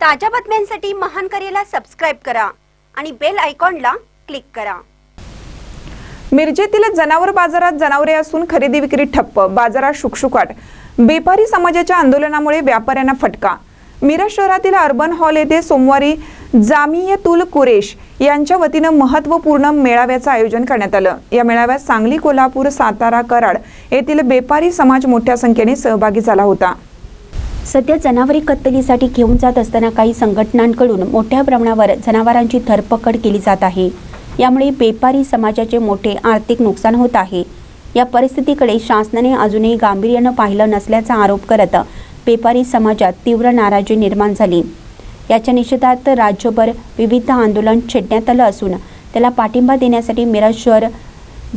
ताज्या बातम्यांसाठी महान करेला सबस्क्राईब करा आणि बेल आयकॉनला क्लिक करा. मिरजेतील जनावर बाजारात जनावरे असून खरेदी विक्री ठप्प बाजारात शुकशुकाट. बेपारी समाजाच्या आंदोलनामुळे व्यापाऱ्यांना फटका. मिरज शहरातील अर्बन हॉल येथे सोमवारी जामियतुल कुरेश यांच्या वतीनं महत्त्वपूर्ण मेळाव्याचं आयोजन करण्यात आलं. या मेळाव्यात सांगली कोल्हापूर सातारा कराड येथील बेपारी समाज मोठ्या संख्येने सहभागी झाला होता. सध्या जनावरे कत्तलीसाठी घेऊन जात असताना काही संघटनांकडून मोठ्या प्रमाणावर जनावरांची धरपकड केली जात आहे. यामुळे बेपारी समाजाचे मोठे आर्थिक नुकसान होत आहे. या परिस्थितीकडे शासनाने अजूनही गांभीर्यानं पाहिलं नसल्याचा आरोप करत बेपारी समाजात तीव्र नाराजी निर्माण झाली. याच्या निषेधार्थ राज्यभर विविध आंदोलन छेडण्यात आलं असून त्याला पाठिंबा देण्यासाठी मिरज शहर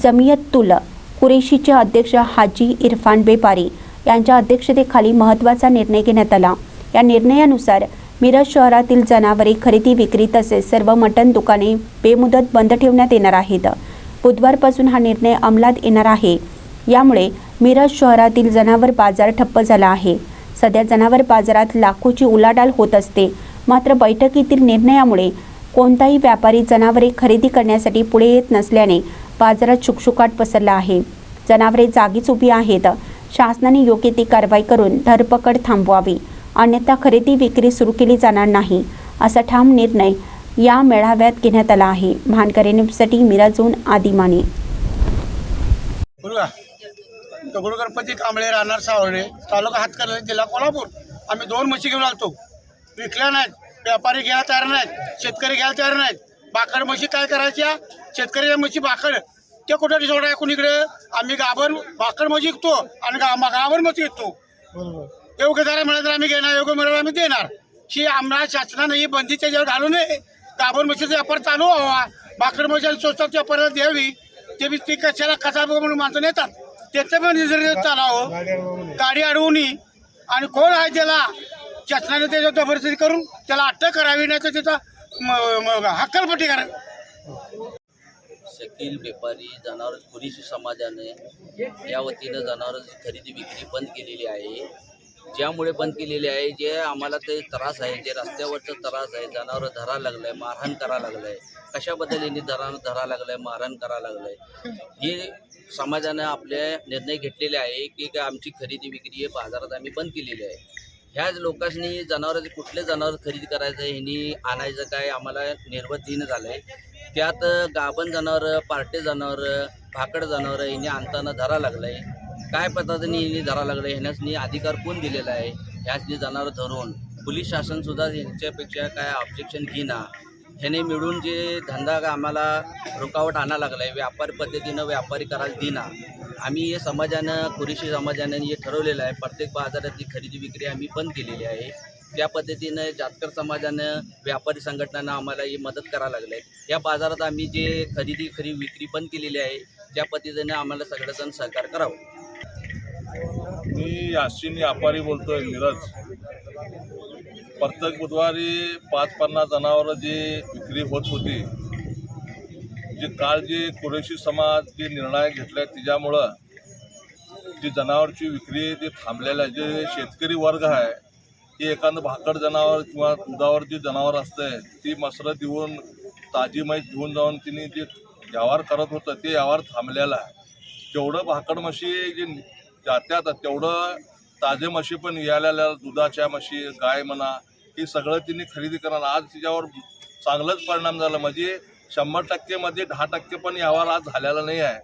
जमियतुल कुरेशीचे अध्यक्ष हाजी इरफान बेपारी यांच्या अध्यक्षतेखाली महत्त्वाचा निर्णय घेण्यात आला. या निर्णयानुसार मिरज शहरातील जनावरे खरेदी विक्री तसेच सर्व मटण दुकाने बेमुदत बंद ठेवण्यात येणार आहेत. बुधवारपासून हा निर्णय अंमलात येणार आहे. यामुळे मिरज शहरातील जनावर बाजार ठप्प झाला आहे. सध्या जनावर बाजारात लाखोची उलाढाल होत असते. मात्र बैठकीतील निर्णयामुळे कोणताही व्यापारी जनावरे खरेदी करण्यासाठी पुढे येत नसल्याने बाजारात शुकशुकाट पसरला आहे. जनावरे जागीच उभी आहेत. शासनाने योग्य ती कारवाई करून धरपकड थांबवावी. अन्यथा खरेदी विक्री सुरू केली जाणार नाही असा ठाम निर्णय या मेळाव्यात घेण्यात आला आहे. महानकरे न्यूजसाठी मिराजून आदिमाने गणपती कांबळे राहणार सावळे तालुका हातकर्ली जिल्हा कोल्हापूर. आम्ही दोन म्हशी घेऊन आलतो. विकल्या नाहीत व्यापारी घ्यायला तयार नाहीत शेतकरी घ्यायला तयार नाहीत. बाकड म्हशी काय करायच्या? शेतकऱ्याच्या म्हशी बाकड ते कुठं सोडाय कुणीकडे आम्ही गाभर बाकड म्हशी विकतो आणि गा गाभर म्हशी विकतो. योग्य दरा मिळाला तर आम्ही घेणार योग्य मिळालं आम्ही देणार. ही आम्हाला शासनाने ही बंदी त्याच्यावर घालू नये गाभर म्हशीचा व्यापार चालू व्हावा. म्हशी आणि स्वस्तात व्यापाराला द्यावी. ते बी ती कशाला कसा म्हणून माणसं नेतात. त्याचं पण निजर चालावं. गाडी अडवून आणि कोण आहे त्याला? शासनाने त्याच्यावर जबरदस्ती करून त्याला अटक करावी नाही तर त्याचा हक्कलपट्टी करावी. शकील व्यापारी जनावर कुरीशी समाजाने या वतीनं जनावरांची खरेदी विक्री बंद केलेली आहे. ज्यामुळे बंद केलेली आहे जे आम्हाला ते त्रास आहे जे रस्त्यावरचा त्रास आहे जनावरं धरा लागलंय मारहाण करा लागलंय. कशाबद्दल यांनी धरा धरा लागलंय मारहाण करा लागलंय? हे समाजानं आपले निर्णय घेतलेले आहे की आमची खरेदी विक्री हे बाजारात आम्ही बंद केलेली आहे. ह्याच लोकांनी जनावरांचे कुठले जनावर खरेदी करायचं ह्यांनी आणायचं काय आम्हाला निर्बंधीनं झालं आहे त्यात गाभण जनावरं पार्टे जनावरं भाकड जनावरं हिने आणताना धरा लागलं आहे काय पद्धतीने हिने धरा लागलं आहे ह्याच्यानी अधिकार कोण दिलेला आहे? ह्याचनी जनावरं धरून पोलीस शासनसुद्धा ह्यांच्यापेक्षा काय ऑब्जेक्शन घेना ह्याने मिळून जे धंदा आम्हाला रुकावट आणा लागला आहे व्यापारी पद्धतीनं व्यापारी करायला देना आम्ही हे समाजानं कुरेशी समाजानं हे ठरवलेलं आहे. प्रत्येक बाजारातली खरेदी विक्री आम्ही बंद केलेली आहे. त्या पद्धतीनं जातकर समाजानं व्यापारी संघटनांना आम्हाला ही मदत करायला लागले या बाजारात आम्ही जे खरेदी खरी विक्री पण केलेली आहे त्या पद्धतीनं आम्हाला सगळेजण सहकार करावं. मी यासिन व्यापारी बोलतोय मिरज. प्रत्येक बुधवारी पाच पन्नास जनावरं जी विक्री होत होती जे काल जे कुरेशी समाज जे निर्णय घेतले त्याच्यामुळं जी जनावरची विक्री जे थांबलेलं आहे जे शेतकरी वर्ग आहे की एखादं भाकड जनावर किंवा दुधावर जी जनावर असते ती मसरं देऊन ताजी म्हैस घेऊन जाऊन तिने जे व्यवहार करत होतं ते व्यवहार थांबलेला आहे. जेवढं भाकड म्हशी जे जात्यात तेवढं ताजे म्हशी पण यायला दुधाच्या म्हशी गाय म्हणा हे सगळं तिने खरेदी करणार आज तिच्यावर चांगलाच परिणाम झाला. म्हणजे शंभर टक्केमध्ये दहा टक्के पण व्यवहार आज झालेला नाही आहे.